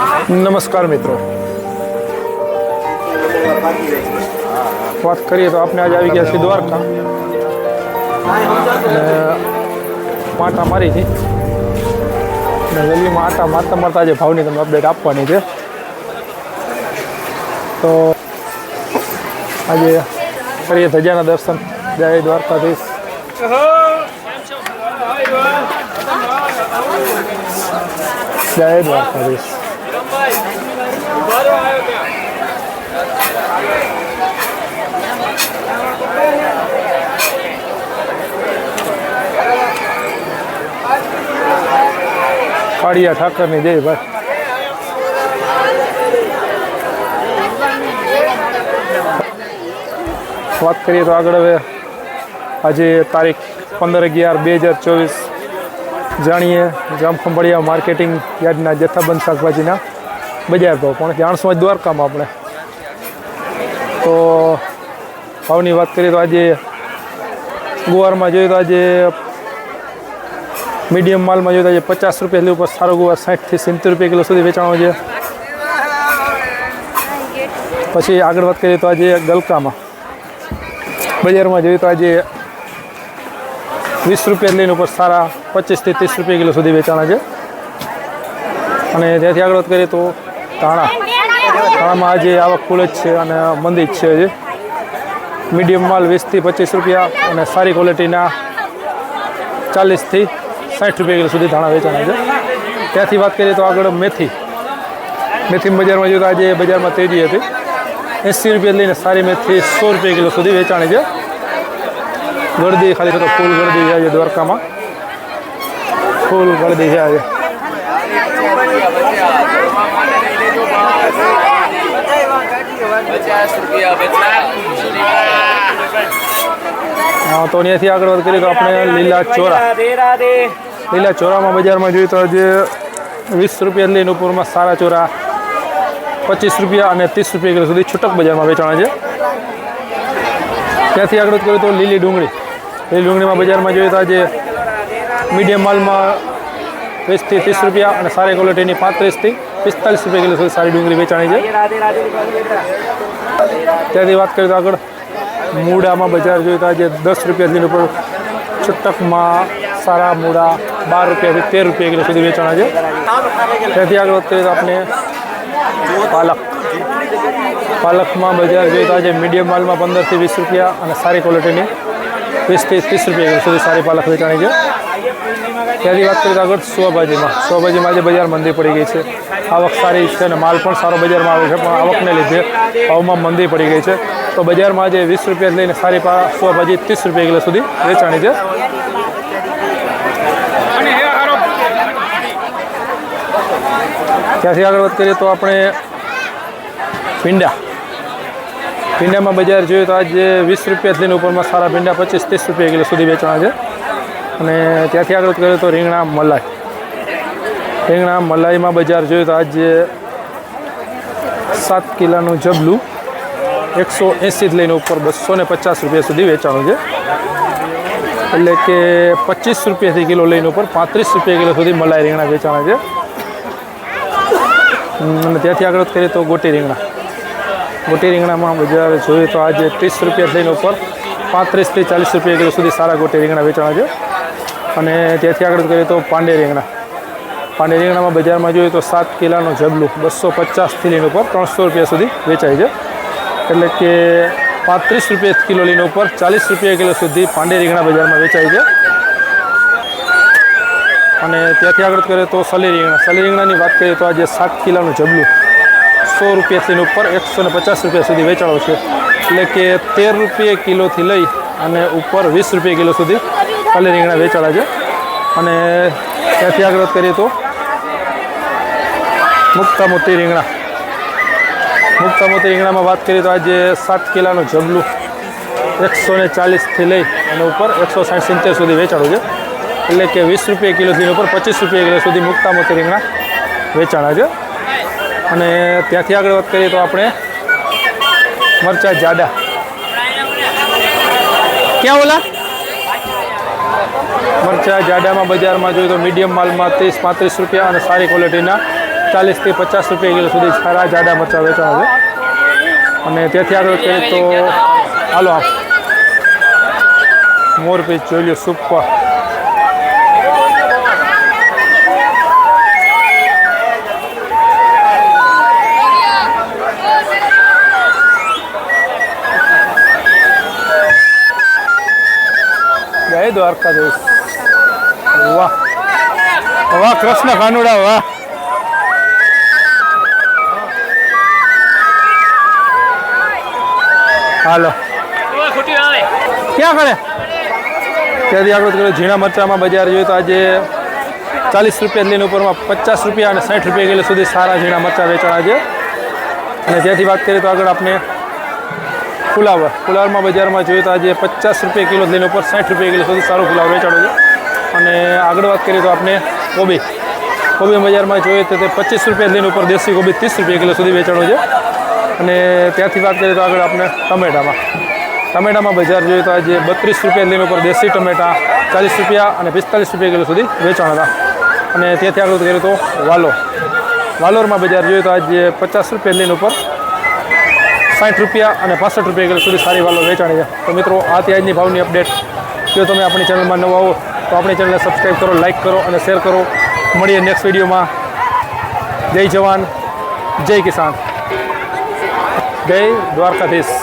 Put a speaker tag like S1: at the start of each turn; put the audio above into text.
S1: નમસ્કાર મિત્રો. વાત કરીએ તો આપણે આજે આવી ગયા છીએ દ્વારકા. પાટા મારી છે. અને રેલીમાં આટા મારતા મારતા આજે ભાવની તમને અપડેટ આપવાની છે. તો આજે કરીએ ધજાના દર્શન. જય દ્વારકાધીશ. જય દ્વારકાધીશ. કાળિયા ઠાકરની જય ભાઈ. વાત કરીએ તો આગળ હવે આજે તારીખ પંદર અગિયાર બે હજાર ચોવીસ. જાણીએ જામખંભાળિયા માર્કેટિંગ યાર્ડના જથ્થાબંધ શાકભાજીના બજાર ભાવ પણ જાણશું આજ દ્વારકામાં આપણે. તો ભાવની વાત કરીએ તો આજે ગુવારમાં જોઈએ તો આજે મીડિયમ માલમાં જોઈએ તો આજે પચાસ રૂપિયા ઉપર સારો ગુવાર સાઠથી સિત્તેર રૂપિયા કિલો સુધી વેચાણો છે. પછી આગળ વાત કરીએ તો આજે ગલકામાં. બજારમાં જોઈએ તો આજે વીસ રૂપિયા લઈને ઉપર સારા પચીસથી ત્રીસ રૂપિયા કિલો સુધી વેચાણા છે. અને ત્યાંથી આગળ વાત કરીએ તો ધાણા તાણામાં આજે આવક ફૂલ જ છે અને મંદી જ છે હજી. મીડિયમ માલ વીસથી પચીસ રૂપિયા અને સારી ક્વોલિટીના ચાલીસથી સાઠ રૂપિયા કિલો સુધી ધાણા વેચાણા છે. ત્યાંથી વાત કરીએ તો આગળ મેથી. મેથી બજારમાં જોઈએ તો આજે બજારમાં તેજી હતી. એંસી રૂપિયા લઈને સારી મેથી સો રૂપિયા કિલો સુધી વેચાણી છે. ગળદી ખાલી તો ફૂલ ગળદી છે દ્વારકામાં. ફૂલ ગળદી છે આજે. હા, તો ત્યાંથી આગળ વાત કરીએ તો આપણે લીલા ચોરા. લીલા ચોરામાં બજારમાં જોઈએ તો આજે વીસ રૂપિયા લઈને ઉપરમાં સારા ચોરા પચીસ રૂપિયા અને ત્રીસ રૂપિયા કિલો સુધી છૂટક બજારમાં વેચાણ છે. ત્યાંથી આગળ કરીએ તો લીલી ડુંગળી. લીલી ડુંગળીમાં બજારમાં જોઈએ તો આજે મીડિયમ માલમાં વીસથી ત્રીસ રૂપિયા અને સારી ક્વોલિટીની પાંત્રીસથી પિસ્તાલીસ રૂપિયા કિલો સુધી સારી ડુંગળી વેચાણી છે. ત્યાંથી વાત કરીએ તો આગળ મૂડામાં બજાર જોઈએ તો આજે દસ રૂપિયાથી ઉપર છૂટકમાં સારા મૂડા, બાર રૂપિયાથી તેર રૂપિયા કિલો સુધી વેચાણા છે. ત્યાંથી આગળ વાત કરીએ તો આપણે પાલક. પાલકમાં બજાર જોઈએ તો આજે મીડિયમ માલમાં પંદરથી વીસ રૂપિયા અને સારી ક્વોલિટીની વીસથી ત્રીસ રૂપિયા કિલો સુધી સારી પાલક વેચાણી છે. ત્યાંથી વાત કરીએ તો આગળ સોભાજીમાં. સોભાજીમાં આજે બજાર મંદી પડી ગઈ છે. આવક સારી છે અને માલ પણ સારો બજારમાં આવે છે પણ આવકને લીધે ભાવમાં મંદી પડી ગઈ છે. તો બજારમાં આજે વીસ રૂપિયા લઈને સારી સોભાજી ત્રીસ રૂપિયા કિલો સુધી વેચાણી છે. ત્યાંથી આગળ વાત કરીએ તો આપણે ભીંડા. ભીંડામાં બજાર જોઈએ તો આજે વીસ રૂપિયા લઈને ઉપરમાં સારા ભીંડા પચીસ ત્રીસ રૂપિયા કિલો સુધી વેચાણા છે. અને ત્યાંથી આગળ કરીએ તો રીંગણા મલાઈ. રીંગણા મલાઈમાં બજાર જોઈએ તો આજે સાત કિલોનું જબલું એકસો એંસીથી લઈને ઉપર બસો ને પચાસ રૂપિયા સુધી વેચાણું છે. એટલે કે પચીસ રૂપિયાથી કિલો લઈને ઉપર પાંત્રીસ રૂપિયા કિલો સુધી મલાઈ રીંગણા વેચાણા છે. અને ત્યાંથી આગળ કરીએ તો ગોટી રીંગણા. ગોટી રીંગણામાં બજાર જોઈએ તો આજે ત્રીસ રૂપિયા લઈને ઉપર પાંત્રીસથી ચાલીસ રૂપિયા કિલો સુધી સારા ગોટી રીંગણા વેચાણા છે. અને ત્યાંથી આગળ કરીએ તો પાંડે રીંગણા. પાંડે રીંગણામાં બજારમાં જોઈએ તો સાત કિલાનું જબલું બસો પચાસથી લઈને ઉપર ત્રણસો રૂપિયા સુધી વેચાય છે. એટલે કે પાંત્રીસ રૂપિયા કિલો લઈને ઉપર ચાલીસ રૂપિયા કિલો સુધી પાંડે રીંગણા બજારમાં વેચાય છે. અને ત્યાંથી આગળ કરીએ તો સલી રીંગણા. સલી રીંગણાની વાત કરીએ તો આજે સાત કિલાનું જબલું સો રૂપિયાથી ઉપર એકસો ને પચાસ રૂપિયા સુધી વેચાણો છે. એટલે કે તેર રૂપિયા કિલોથી લઈ અને ઉપર વીસ રૂપિયા કિલો સુધી સલી રીંગણા વેચાણા છે. અને ત્યાંથી આગળ વાત કરીએ તો મુક્તા મોતી રીંગણા. મુક્તા મોતી રીંગણામાં વાત કરીએ તો આજે સાત કિલાનું જબલું એકસો ને ચાલીસથી લઈ અને ઉપર એકસો સાઠ સિત્તેર સુધી વેચાણું છે. એટલે કે વીસ રૂપિયા કિલોથી ઉપર પચીસ રૂપિયા કિલો સુધી મુક્તા મોતી રીંગણા વેચાણા છે. અને ત્યાંથી આગળ વાત કરીએ તો આપણે મરચા જાડા. ક્યાં ઓલા? મરચા જાડામાં બજારમાં જોઈએ તો મીડિયમ માલમાં ત્રીસ પાંત્રીસ રૂપિયા અને સારી ક્વોલિટીના ચાલીસથી પચાસ રૂપિયા કિલો સુધી સારા જાડા મરચાં વેચાણ છે અને ત્યાંથી આગળ કહીએ તો હાલો. આપ મોરપીસ જોઈ લો સુપર. જય દ્વારકાધીશ વાહ. વાહ, કૃષ્ણ કાનુડા વાહ. હાલો. ક્યાં કરે ત્યાંથી આગળ કર્યું ઝીણા મરચામાં બજાર જોઈએ તો આજે ચાલીસ રૂપિયા લઈને ઉપરમાં પચાસ રૂપિયા અને સાઠ રૂપિયા કિલો સુધી સારા ઝીણા મરચાં વેચાણા છે અને ત્યાંથી વાત કરીએ તો આગળ આપણે ફુલાવર ફુલાવરમાં બજારમાં જોઈએ તો આજે પચાસ રૂપિયા કિલો લઈને ઉપર સાઠ રૂપિયા કિલો સુધી સારું ફુલાવર વેચાણો છે. અને આગળ વાત કરીએ તો આપણે કોબી. કોબી બજારમાં જોઈએ તો તે પચીસ રૂપિયા લઈને ઉપર દેશી કોબી ત્રીસ રૂપિયા કિલો સુધી વેચાણો છે. અને ત્યાંથી વાત કરીએ તો આગળ આપણે ટમેટામાં. ટમેટામાં બજાર જોઈએ તો આજે બત્રીસ રૂપિયા લઈને ઉપર દેશી ટમેટા ચાલીસ રૂપિયા અને પિસ્તાલીસ રૂપિયા કિલો સુધી વેચાણ હતા. અને ત્યાંથી આગળ કરીએ તો વાલોર. વાલોરમાં બજાર જોઈએ તો આજે પચાસ રૂપિયા લઈને ઉપર સાઠ રૂપિયા અને પાસઠ રૂપિયા કિલો સુધી સારી વાલો વેચાણી છે. તો મિત્રો, આ તે ભાવની અપડેટ. જો તમે આપણી ચેનલમાં નવા આવો તો આપણી ચેનલને સબસ્ક્રાઈબ કરો લાઇક કરો અને શેર કરો. મળીએ નેક્સ્ટ વિડીયોમાં જય જવાન, જય કિસાન. જય દ્વારકાધીશ.